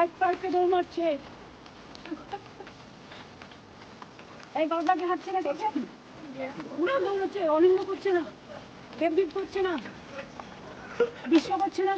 Height পার্কে দৌড় মারছে এই বাবাকে হাঁটছে না দেখেন পুরো দৌড়াচ্ছে অনিন্দ করছে না দেবদীপ করছে না বিশ্ব করছে না।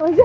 ওই যে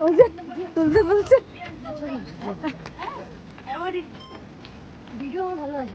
ওই যে তুলতে বলছে এবারে ভিডিও আমার ভালো লাগে